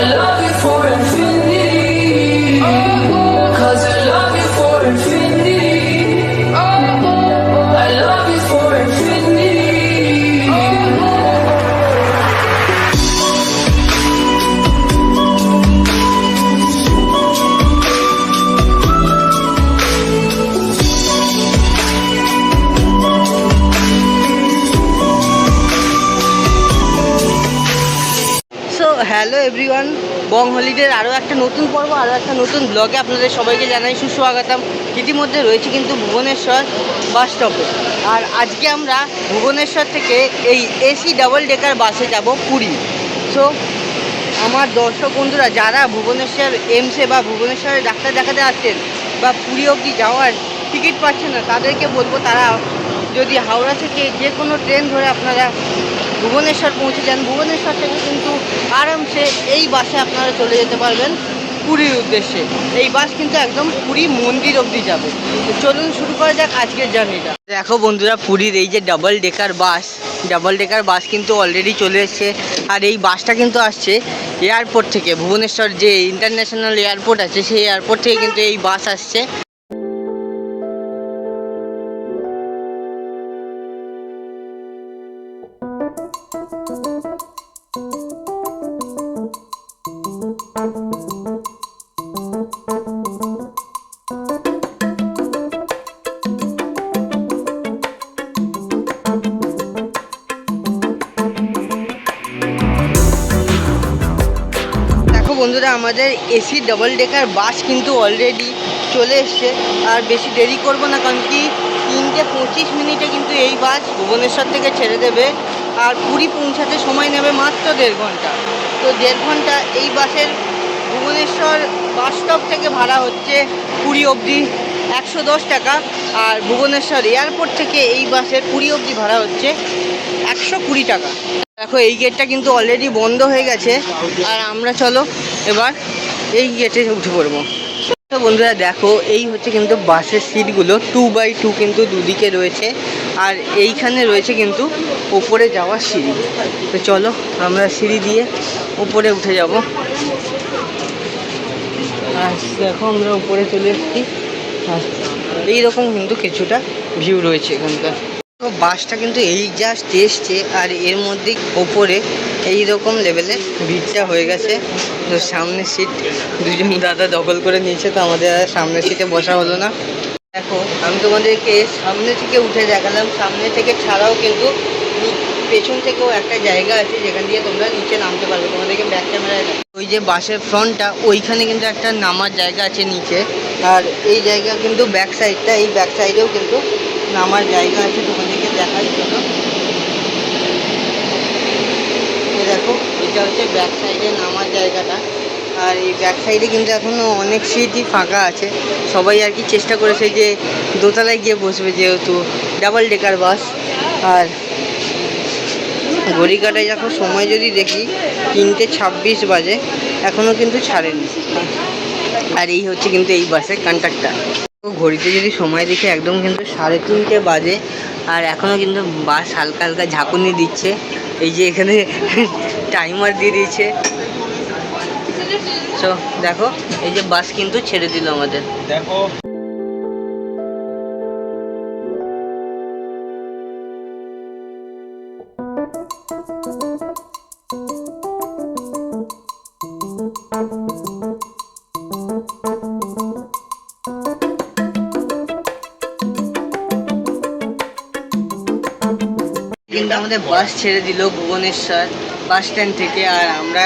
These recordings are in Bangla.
Hello. হ্যালো এভরিওয়ান, বং হলিডের আরও একটা নতুন পর্ব, আরও একটা নতুন ব্লগে আপনাদের সবাইকে জানাই সুস্বাগতম। ইতিমধ্যে রয়েছে কিন্তু ভুবনেশ্বর বাস স্টপে আর আজকে আমরা ভুবনেশ্বর থেকে এই এসি ডাবল ডেকার বাসে যাব পুরী। সো আমার দর্শক বন্ধুরা, যারা ভুবনেশ্বর এমসে বা ভুবনেশ্বরে ডাক্তার দেখাতে আসছেন বা পুরী অবধি যাওয়ার টিকিট পাচ্ছেন না, তাদেরকে বলব তারা যদি হাওড়া থেকে যে কোনো ট্রেন ধরে আপনারা ভুবনেশ্বর পৌঁছে যান। ভুবনেশ্বর থেকে কিন্তু আরামসে এই বাসে আপনারা চলে যেতে পারবেন পুরীর উদ্দেশ্যে। এই বাস কিন্তু একদম পুরী মন্দির অবধি যাবে। চলুন শুরু করা যাক আজকের জার্নিটা। দেখো বন্ধুরা, পুরীর এই যে double decker bus double decker bus কিন্তু অলরেডি চলে এসছে। আর এই বাসটা কিন্তু আসছে এয়ারপোর্ট থেকে। ভুবনেশ্বর যে ইন্টারন্যাশনাল এয়ারপোর্ট আছে, সেই এয়ারপোর্ট থেকে কিন্তু এই বাস আসছে। বন্ধুরা, আমাদের এসি ডবল ডেকার বাস কিন্তু অলরেডি চলে এসছে। আর বেশি দেরি করব না, কারণ কি তিনটে পঁচিশ মিনিটে কিন্তু এই বাস ভুবনেশ্বর থেকে ছেড়ে দেবে। আর পুরী পৌঁছাতে সময় নেবে মাত্র দেড় ঘণ্টা। তো দেড় ঘণ্টা এই বাসের ভুবনেশ্বর বাস স্টপ থেকে ভাড়া হচ্ছে পুরী অবধি। একশো দশ টাকা আর ভুবনেশ্বর এয়ারপোর্ট থেকে এই বাসের পুরী অবধি ভাড়া হচ্ছে একশো কুড়ি টাকা। দেখো, এই গেটটা কিন্তু অলরেডি বন্ধ হয়ে গেছে। আর আমরা চলো, এবার এই গেটে উঠে পড়ব। বন্ধুরা, দেখো, এই হচ্ছে কিন্তু বাসের সিটগুলো। টু বাই টু কিন্তু দুদিকে রয়েছে। আর এইখানে রয়েছে কিন্তু ওপরে যাওয়ার সিঁড়ি। তো চলো, আমরা সিঁড়ি দিয়ে উপরে উঠে যাব। আর দেখো, আমরা উপরে চলে এসেছি। এইরকম কিন্তু কিছুটা ভিউ রয়েছে এখানকার। তো বাসটা কিন্তু এই জাস্ট এসছে আর এর মধ্যে ওপরে এই রকম লেভেলে ভিড়টা হয়ে গেছে। তো সামনের সিট দুজন দাদা দখল করে নিয়েছে, তো আমাদের সামনের সিটে বসা হলো না। দেখো, আমি তোমাদেরকে সামনে থেকে উঠে দেখালাম। সামনে থেকে ছাড়াও কিন্তু পেছন থেকেও একটা জায়গা আছে, যেখান দিয়ে তোমরা নিচে নামতে পারবে। তোমাদেরকে ব্যাক ক্যামেরায় ওই যে বাসের ফ্রন্টটা ওইখানে কিন্তু একটা নামার জায়গা আছে নিচে। আর এই জায়গা কিন্তু ব্যাক সাইডটা এই ব্যাক সাইডেও কিন্তু নামার জায়গা আছে তোমাদেরকে দেখার জন্য। দেখো, এটা হচ্ছে ব্যাক সাইডে নামার জায়গাটা। আর এই ব্যাক সাইডে কিন্তু এখনও অনেক সিটই ফাঁকা আছে। সবাই আর কি চেষ্টা করেছে যে দোতলায় গিয়ে বসবে যেহেতু ডাবল ডেকার বাস আর ঘড়ি কাটায় দেখো, সময় যদি দেখি, তিনটে ছাব্বিশ বাজে এখনও কিন্তু ছাড়েনি। আর এই হচ্ছে কিন্তু এই বাসের কন্ডাক্টার ঘড়িতে যদি সময় দেখে, একদম কিন্তু সাড়ে তিনটে বাজে। আর এখনও কিন্তু বাস হালকা হালকা ঝাঁকুনি দিচ্ছে। এই যে এখানে টাইমার দিয়ে দিয়েছে। তো দেখো, এই যে বাস কিন্তু ছেড়ে দিল আমাদের। দেখো। কিন্তু আমাদের বাস ছেড়ে দিল ভুবনেশ্বর বাস স্ট্যান্ড থেকে আর আমরা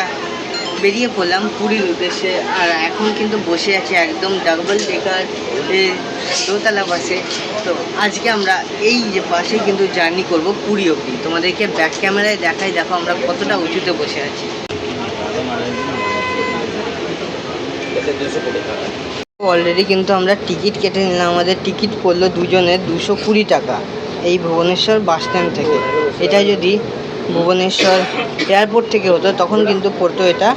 বেরিয়ে পড়লাম পুরীর উদ্দেশ্যে। আর এখন কিন্তু বসে আছি একদম ডাবল ডেকার দোতলা বাসে তো আজকে আমরা এই যে বাসে কিন্তু জার্নি করব পুরী অবধি। তোমাদেরকে ব্যাক ক্যামেরায় দেখাই, দেখো আমরা কতটা উঁচুতে বসে আছি। অলরেডি কিন্তু আমরা টিকিট কেটে নিলাম, আমাদের টিকিট পড়ল দুজনের দুশো কুড়ি টাকা। এই ভুবনেশ্বর বাস স্ট্যান্ড থেকে। এটা যদি ভুবনেশ্বর এয়ারপোর্ট থেকে হতো, তখন কিন্তু পড়তো এটা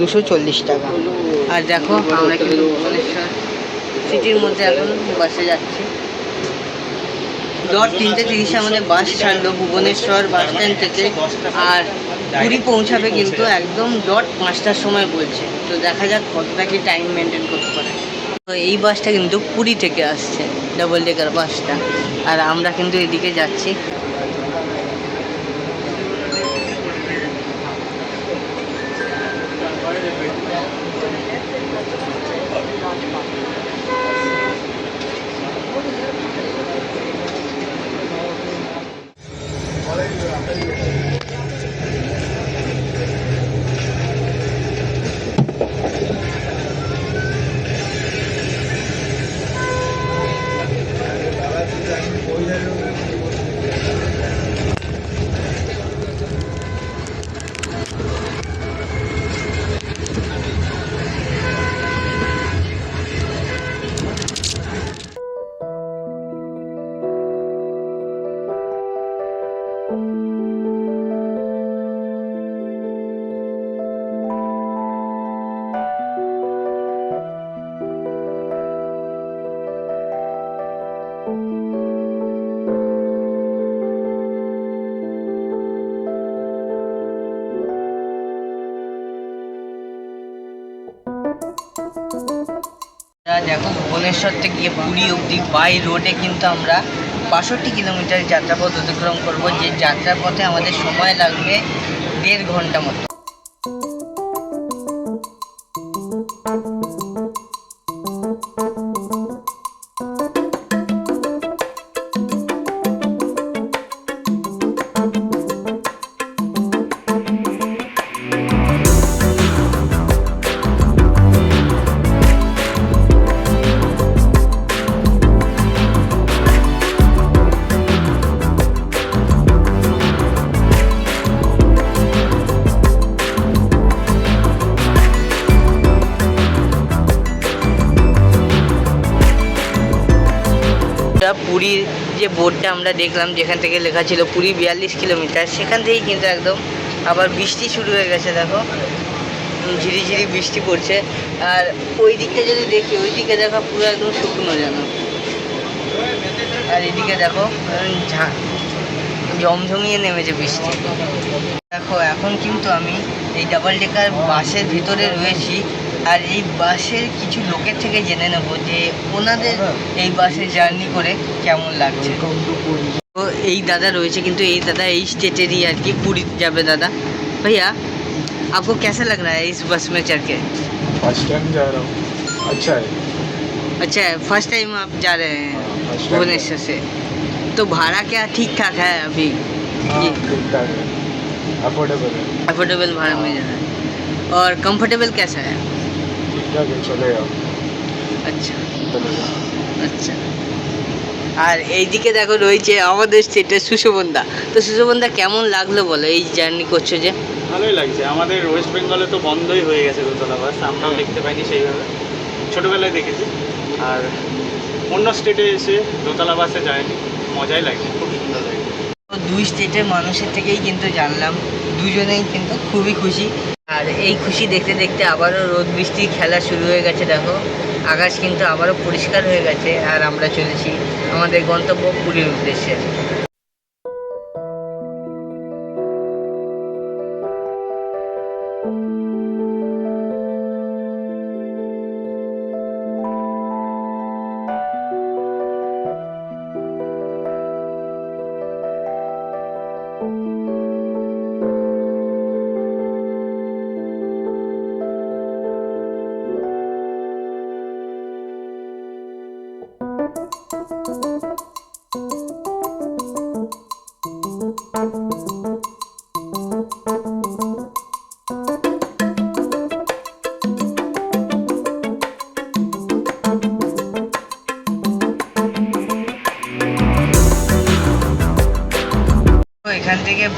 দুশো চল্লিশ টাকা। আর দেখো, আমরা কিন্তু ভুবনেশ্বর সিটির মধ্যে এখন বাসে যাচ্ছি। দশ তিনটে তিরিশে আমাদের বাস ছাড়লো ভুবনেশ্বর বাস স্ট্যান্ড থেকে। আর পুরী পৌঁছাবে কিন্তু একদম ডট পাঁচটার সময় বলছে। তো দেখা যাক কতটা কি টাইম মেনটেন করতে পারে। তো এই বাসটা কিন্তু পুরী থেকে আসছে। ডাবল ডেকার বাসটা আর আমরা কিন্তু এদিকে যাচ্ছি। দেখো ভুবনেশ্বর থেকে পুরী অবধি বাই রোডে কিন্তু আমরা বাষট্টি কিলোমিটার যাত্রাপথ অতিক্রম করব। যে যাত্রাপথে আমাদের সময় লাগবে দেড় ঘণ্টা মতো। যে বোর্ডটা আমরা দেখলাম যেখান থেকে লেখা ছিল পুরী বিয়াল্লিশ কিলোমিটার সেখান থেকেই কিন্তু একদম আবার বৃষ্টি শুরু হয়ে গেছে দেখো। উম, ঝিরিঝিরি বৃষ্টি পড়ছে। আর ওই দিকটা যদি দেখি ওই দিকে দেখো পুরো একদম শুকনো যেন আর এদিকে দেখো জমঝমিয়ে নেমেছে বৃষ্টি। দেখো এখন কিন্তু আমি এই ডাবল ডেকার বাসের ভিতরে রয়েছি। আর এই বাসের কিছু লোকের থেকে জেনে নেব যে ওনাদের এই বাসে জার্নি করে কেমন লাগছে তো এই দাদা রয়েছে কিন্তু এই দাদা এই স্টেটেরই আর কি পুরী যাবে दादा भैया आपको कैसा लग रहा है इस बस में चढ़ के फर्स्ट टाइम जा रहा हूँ अच्छा है अच्छा फर्स्ट टाइम आप जा रहे हैं first time भुवनेश्वर से तो भाड़ा क्या ठीक ठाक है अभी हाँ ये ठीक ठाक है अफोर्डेबल है अफोर्डेबल भाड़ा में जाना है और कंफर्टेबल कैसा है ठीक ठाक है चलेगा अच्छा चलेगा আচ্ছা আর এইদিকে দেখো রয়েছে আমাদের স্টেটের সুশোবন্দা তো সুশোবন্দা কেমন লাগলো বলো এই জার্নি করছো যে ভালোই লাগছে আমাদের ওয়েস্ট বেঙ্গলে তো বন্ধই হয়ে গেছে দোতলা বাস আমরাও দেখতে পাইনি সেইভাবে ছোটোবেলায় দেখেছি আর অন্য স্টেটে এসে দোতলা বাসে যায়নি মজাই লাগছে খুব সুন্দর লাগছে তো দুই স্টেটের মানুষের থেকেই কিন্তু জানলাম দুজনেই কিন্তু খুবই খুশি আর এই খুশি দেখতে দেখতে আবারও রোদ বৃষ্টি খেলা শুরু হয়ে গেছে, দেখো। আকাশ কিন্তু আবারও পরিষ্কার হয়ে গেছে, আর আমরা চলেছি আমাদের গন্তব্য পুরীর উদ্দেশ্যে।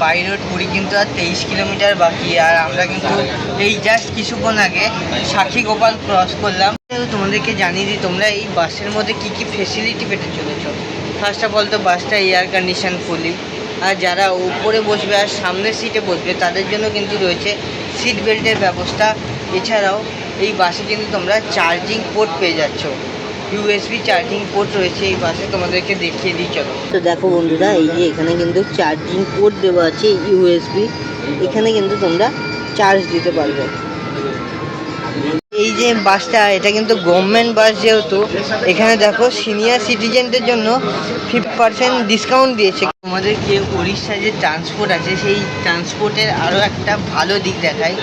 বাই রোড পুরী কিন্তু আর তেইশ কিলোমিটার বাকি, আর আমরা কিন্তু এই জাস্ট কিছুক্ষণ আগে সাক্ষী গোপাল ক্রস করলাম। তোমাদেরকে জানিয়ে দিই, তোমরা এই বাসের মধ্যে কি কি ফেসিলিটি পেতে চলেছো? ফার্স্ট অফ অল তো বাসটা এয়ার কন্ডিশন ফুলি আর যারা উপরে বসবে আর সামনের সিটে বসবে, তাদের জন্য কিন্তু রয়েছে সিট বেল্টের ব্যবস্থা। এছাড়াও এই বাসে কিন্তু তোমরা চার্জিং পোর্ট পেয়ে যাচ্ছ। ইউএসবি চার্জিং পোর্ট রয়েছে এই বাসে তোমাদেরকে দেখিয়ে দিই চলো। তো দেখো বন্ধুরা এই যে এখানে কিন্তু চার্জিং পোর্ট দেওয়া আছে ইউএসবি এখানে কিন্তু তোমরা চার্জ দিতে পারবে। এই যে বাসটা এটা কিন্তু গভর্নমেন্ট বাস যেহেতু এখানে দেখো সিনিয়র সিটিজেনদের জন্য ফিফটি পার্সেন্ট ডিসকাউন্ট দিয়েছে। আমাদেরকে উড়িষ্যায় যে ট্রান্সপোর্ট আছে সেই ট্রান্সপোর্টের আরও একটা ভালো দিক দেখায়।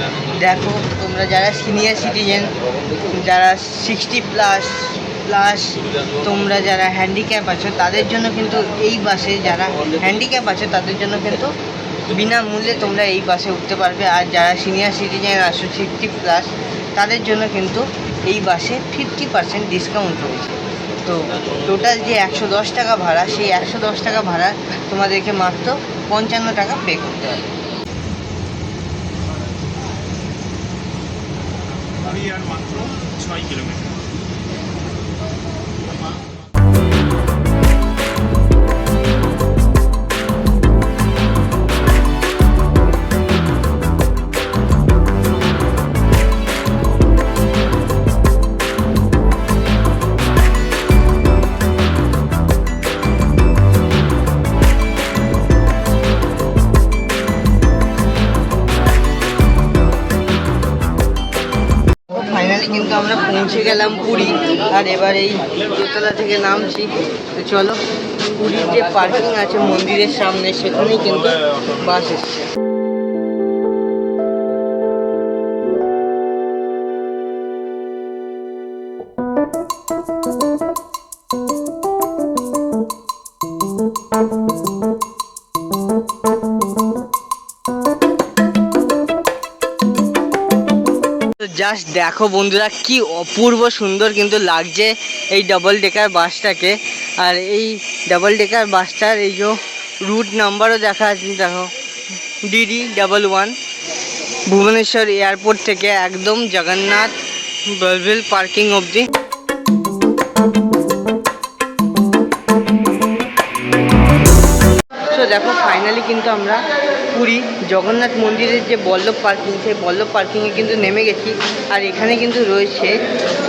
দেখো তোমরা যারা সিনিয়র সিটিজেন যারা সিক্সটি প্লাস প্লাস তোমরা যারা হ্যান্ডিক্যাপ আছো, তাদের জন্য কিন্তু এই বাসে যারা হ্যান্ডিক্যাপ আছে, তাদের জন্য কিন্তু বিনামূল্যে তোমরা এই বাসে উঠতে পারবে। আর যারা সিনিয়র সিটিজেন আছো সিক্সটি প্লাস তাদের জন্য কিন্তু এই বাসে ফিফটি পার্সেন্ট ডিসকাউন্ট রয়েছে। তো টোটাল যে একশো দশ টাকা ভাড়া, সেই একশো দশ টাকা ভাড়া তোমাদেরকে মাত্র পঞ্চান্ন টাকা পে করতে হবে। আর মাত্র ছয় কিলোমিটার। পৌঁছে গেলাম পুরী। আর এবার এই দোতলা থেকে নামছি। তো চলো, পুরীর যে পার্কিং আছে মন্দিরের সামনে, সেখানেই কিন্তু বাস এসছে। জাস্ট দেখো বন্ধুরা, কি অপূর্ব সুন্দর কিন্তু লাগছে এই ডবল ডেকার বাসটাকে আর এই ডবল ডেকার বাসটার এই যে রুট নাম্বারও দেখা আছে দেখো। DD double one Bhubaneswar airport থেকে একদম জগন্নাথ বলভিল পার্কিং অবধি। দেখো ফাইনালি কিন্তু আমরা পুরী, জগন্নাথ মন্দিরের যে বল্লভ পার্কিং সেই বল্লভ পার্কিংয়ে কিন্তু নেমে গেছি। আর এখানে কিন্তু রয়েছে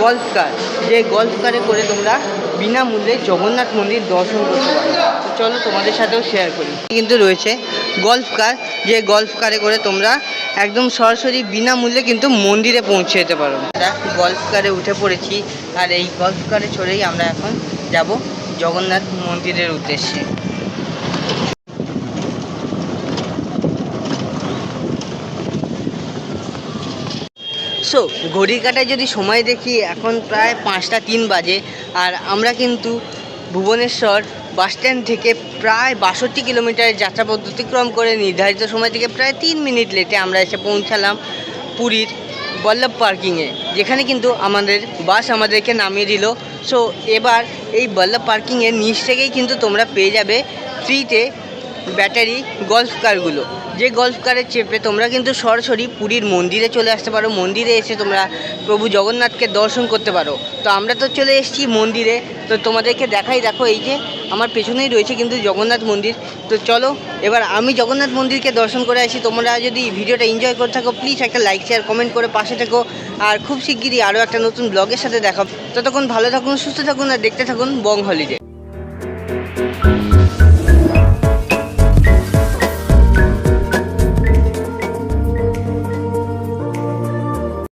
গল্ফ কার যে গল্ফ কারে করে তোমরা বিনামূল্যে জগন্নাথ মন্দির দর্শন করতে পারো। চলো তোমাদের সাথেও শেয়ার করি। কিন্তু রয়েছে গল্ফ কার যে গল্ফ কারে করে তোমরা একদম সরাসরি বিনামূল্যে কিন্তু মন্দিরে পৌঁছে যেতে পারো গল্ফ কারে উঠে পড়েছি, আর এই গল্ফ কারে চড়েই আমরা এখন যাব জগন্নাথ মন্দিরের উদ্দেশ্যে। সো ঘড়ির কাটায় যদি সময় দেখি, এখন প্রায় পাঁচটা তিন বাজে, আর আমরা কিন্তু ভুবনেশ্বর বাস স্ট্যান্ড থেকে প্রায় বাষট্টি কিলোমিটারের যাত্রাপথ অতিক্রম করে নির্ধারিত সময় থেকে প্রায় তিন মিনিট লেটে আমরা এসে পৌঁছালাম পুরীর বল্লভ পার্কিংয়ে, যেখানে কিন্তু আমাদের বাস আমাদেরকে নামিয়ে দিল। সো এবার এই বল্লভ পার্কিংয়ের নিচ থেকেই কিন্তু তোমরা পেয়ে যাবে ফ্রিতে ব্যাটারি গল্ফ কারগুলো যে গল্ফ কারে চেপে তোমরা কিন্তু সরাসরি পুরীর মন্দিরে চলে আসতে পারো। মন্দিরে এসে তোমরা প্রভু জগন্নাথকে দর্শন করতে পারো। তো আমরা তো চলে এসেছি মন্দিরে। তো তোমাদেরকে দেখাই, দেখো এই যে আমার পেছনেই রয়েছে কিন্তু জগন্নাথ মন্দির। তো চলো, এবার আমি জগন্নাথ মন্দিরকে দর্শন করে আসি। তোমরা যদি ভিডিওটা এনজয় করে থাকো প্লিজ একটা লাইক শেয়ার কমেন্ট করে পাশে থেকো। আর খুব শিগগিরই আরও একটা নতুন ব্লগের সাথে দেখা হবে। ততক্ষণ ভালো থাকুন, সুস্থ থাকুন, আর দেখতে থাকুন বং হলিডে